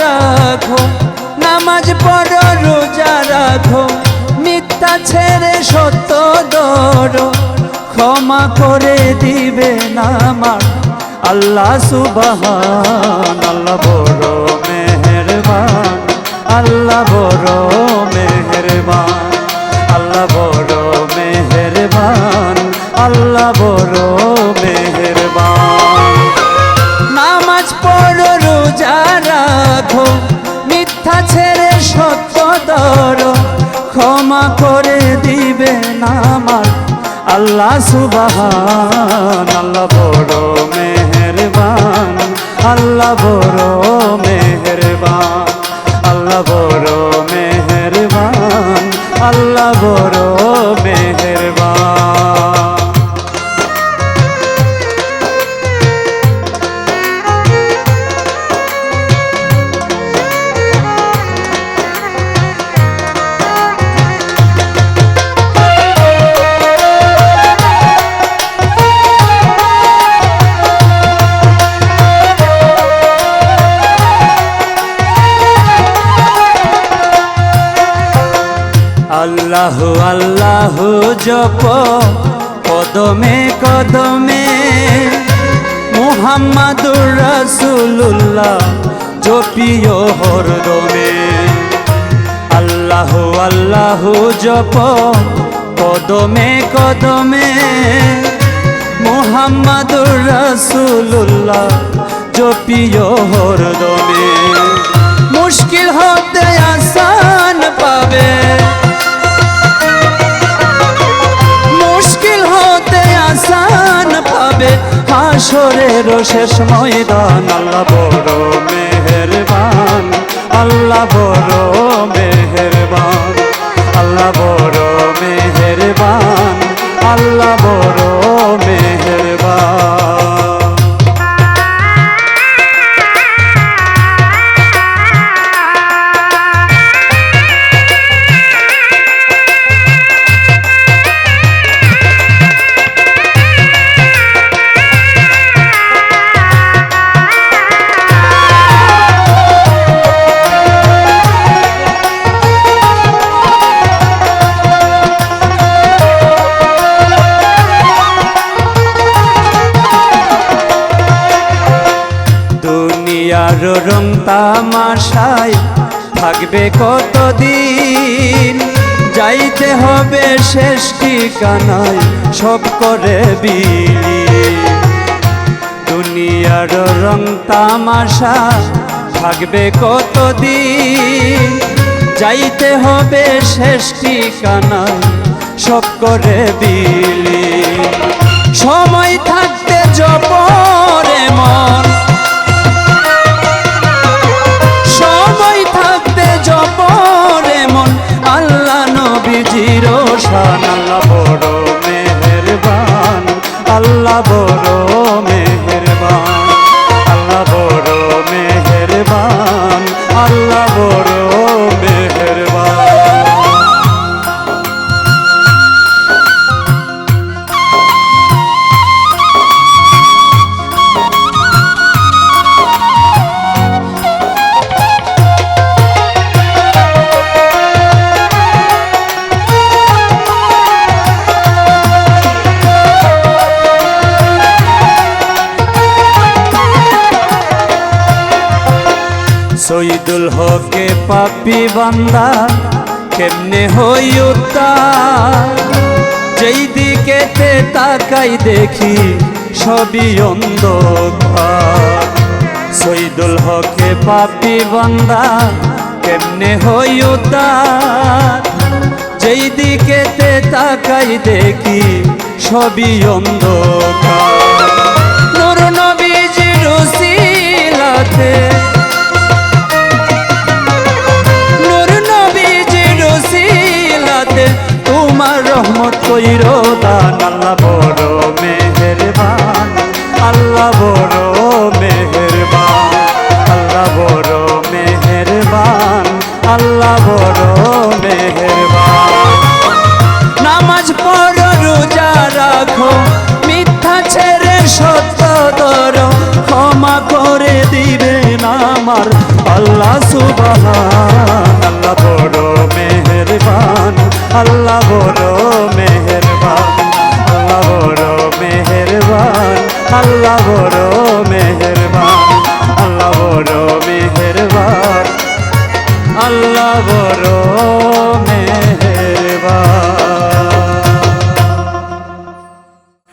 রাখো। নামাজ পড়ো, রোজা রাখো। মিথ্যা ছেড়ে সত্য ধরো। ক্ষমা করে দিবে না আল্লাহ সুবহান আল্লাহ বড় মেহেরবান। আল্লাহ, বড় সুবাহান আল্লাহ বড় মেহেরবান। আল্লাহ বড় মেহেরবান। আল্লাহ বড় মেহেরবান। আল্লাহ বড় আল্লাহ আল্লাহ জপ। কদমে কদমে মুহাম্মাদুর রাসূলুল্লাহ জপিও হরদমে আল্লাহ আল্লাহ জপ। কদমে কদমে মুহাম্মাদুর রাসূলুল্লাহ জপিও হরদমে হাসরের শেষ ময়দান আল্লাহ বড় মেহেরবান আল্লাহ বড় মেহেরবান আল্লাহ বড় মেহেরবান আল্লাহ বড় দুনিয়ার রং তামাশায় থাকবে কতদিন? যাইতে হবে শেষ ঠিকানায়, সব করে বিলি। দুনিয়ার রং তামাশা থাকবে কতদিন? যাইতে হবে শেষ ঠিকানায়, সব করে বিলি। সময় থাকতে জপরে মন আল্লাহ বড় সৈদুল হকে পাপি বান্দা, কেমনে হই যেই দিকেতে তাকাই দেখি সবই অন্ধকার। সৈদুল হকে পাপি বান্দা, কেমনে হই যেই দিকেতে তাকাই দেখি সবই অন্ধকার। নূর নবীজির রহমত কইর দান, আল্লাহ বড় মেহেরবান, আল্লাহ বড় মেহেরবান, আল্লাহ বড় মেহেরবান, আল্লাহ বড় মেহেরবান। নামাজ পড়ো, রোজা রাখো, মিথ্যা ছেড়ে সত্য ধরো, ক্ষমা করে দিবে না আমার আল্লাহ সুবহান, আল্লাহ